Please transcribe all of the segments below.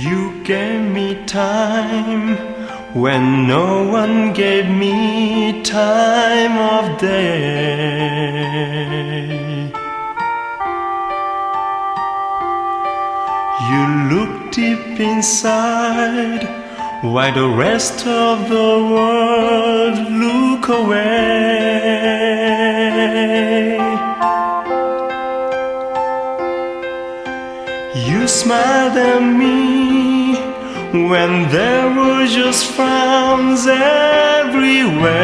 You gave me time when no one gave me time of day. You look deep inside while the rest of the world look away. You smiled at me when there were just frowns everywhere.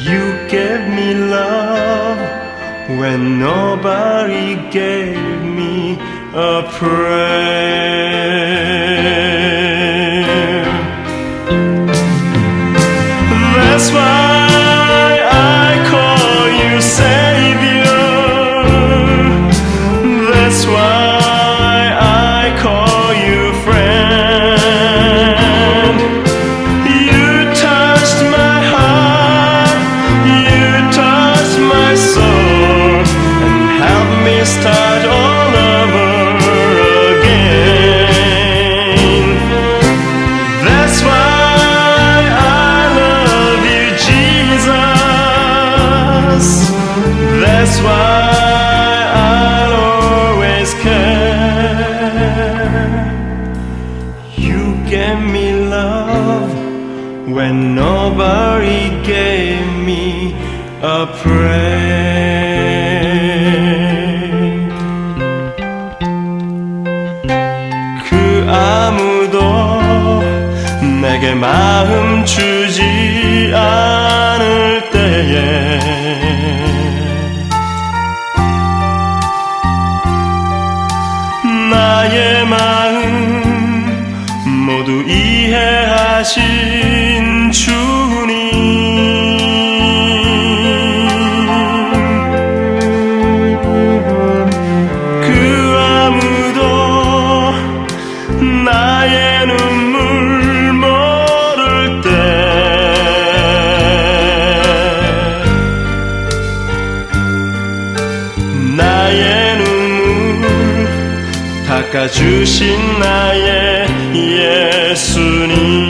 You gave me love when nobody gave me a prayer. That's why gave me love when nobody gave me a prayer. 그 아무도 내게 마음 주지 않을 때에 나의 하신 주님. 그 아무도 나의 눈물 모를 때 나의 눈물 닦아주신 나의 예수님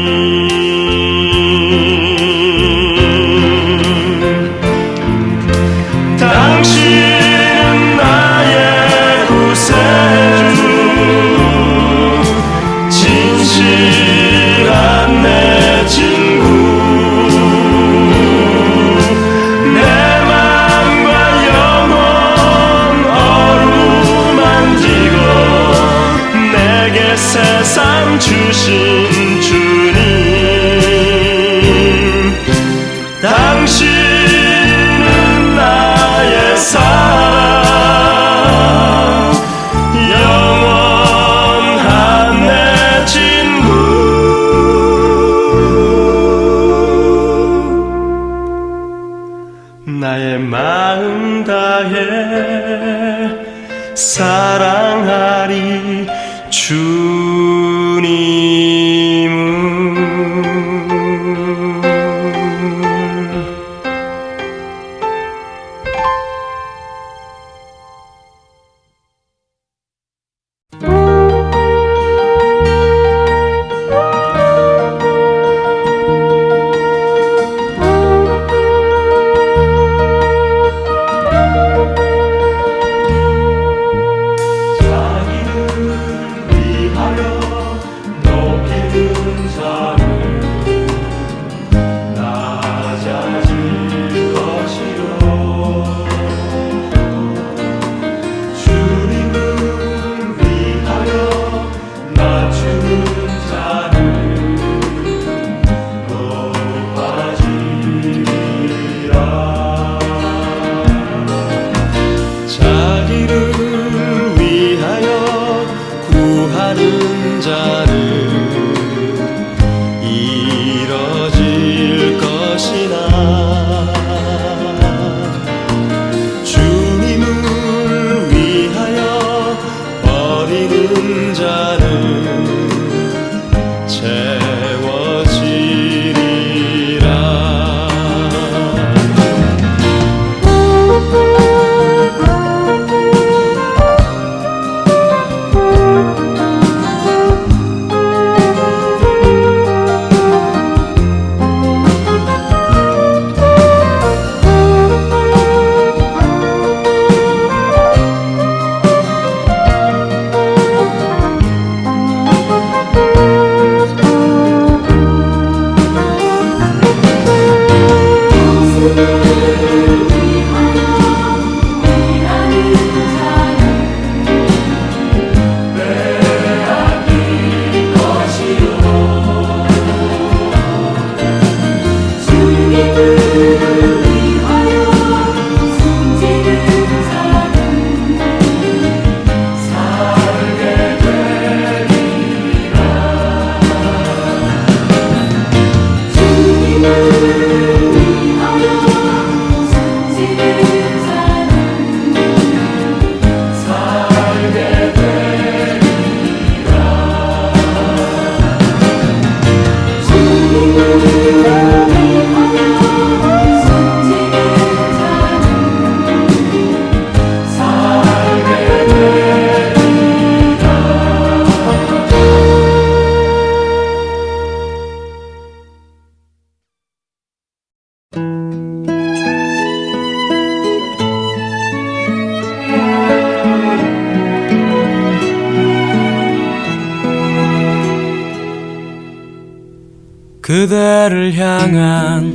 그대를 향한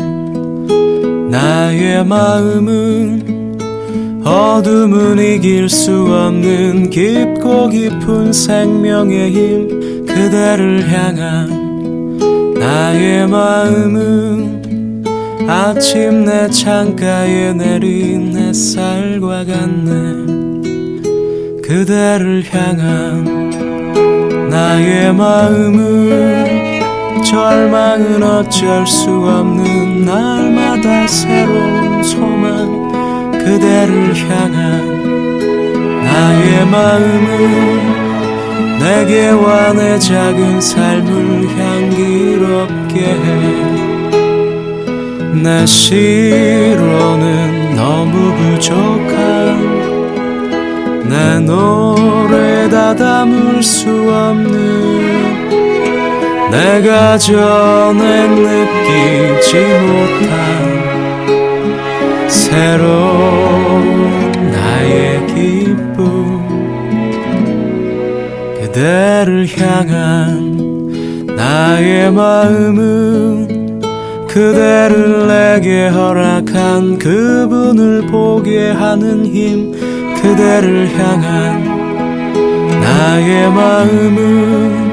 나의 마음은 어둠은 이길 수 없는 깊고 깊은 생명의 힘 그대를 향한 나의 마음은 아침 내 창가에 내린 햇살과 같네. 그대를 향한 나의 마음은 절망은 어쩔 수 없는 날마다 새로운 소망 그대를 향한 나의 마음은 내게와 내 작은 삶을 향기롭게 해 내 시로는 너무 부족한 내 노래 다 담을 수 없는 내가 전에 느끼지 못한 새로운 나의 기쁨. 그대를 향한 나의 마음은 그대를 내게 허락한 그분을 보게 하는 힘. 그대를 향한 나의 마음은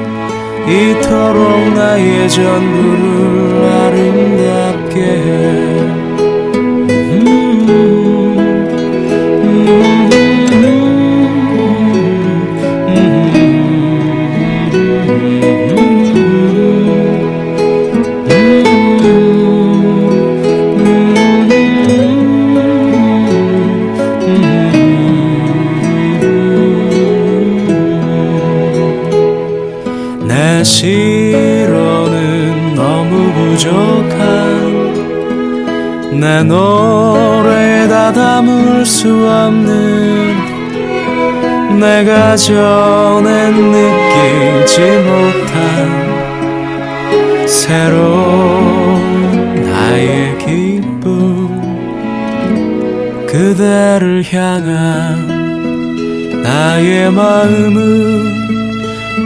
이토록 나의 전부를 아름답게 해 내 시로는 너무 부족한 내 노래에 다 담을 수 없는 내가 전엔 느끼지 못한 새로운 나의 기쁨 그대를 향한 나의 마음은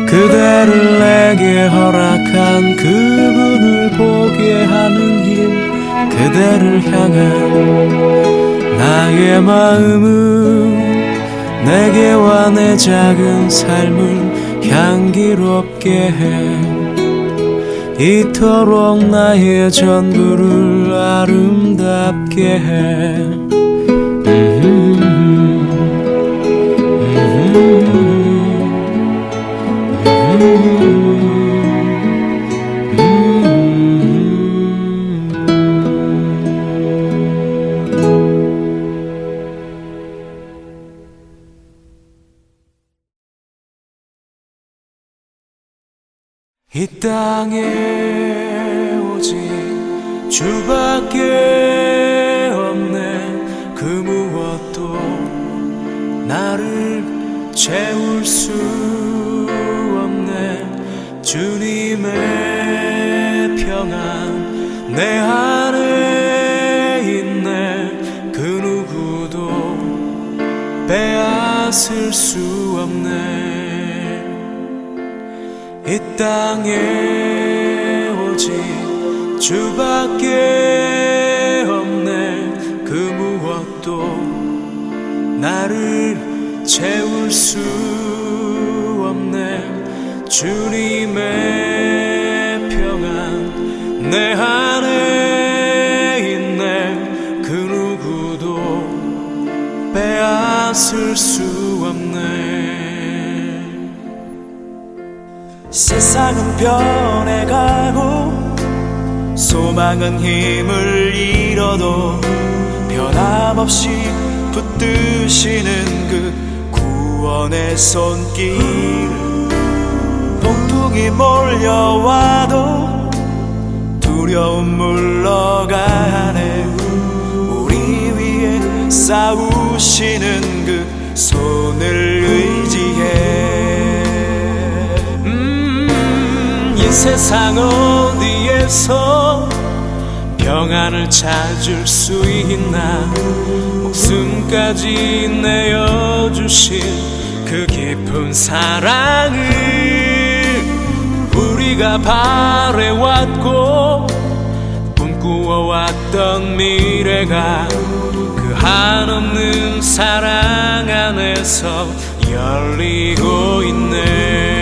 그대를 내게 허락한 그분을 보게 하는 힘 그대를 향한 나의 마음은 내게와 내 작은 삶을 향기롭게 해. 이토록 나의 전부를 아름답게 해 이 땅에 오직 주밖에 없네. 그 무엇도 나를 채울 수 없네. 주님의 평안 내 안에 있네. 그 누구도 빼앗을 수 없네 이 땅에 오직 주밖에 없네. 그 무엇도 나를 채울 수 없네. 주님의 평안 내 안에 있네. 그 누구도 빼앗을 수 없네 세상은 변해가고 소망은 힘을 잃어도 변함없이 붙드시는 그 구원의 손길. 폭풍이 몰려와도 두려움 물러가네. 우리 위에 싸우시는 그 손을 세상 어디에서 평안을 찾을 수 있나? 목숨까지 내어주신 그 깊은 사랑을 우리가 바래왔고 꿈꾸어왔던 미래가 그 한없는 사랑 안에서 열리고 있네.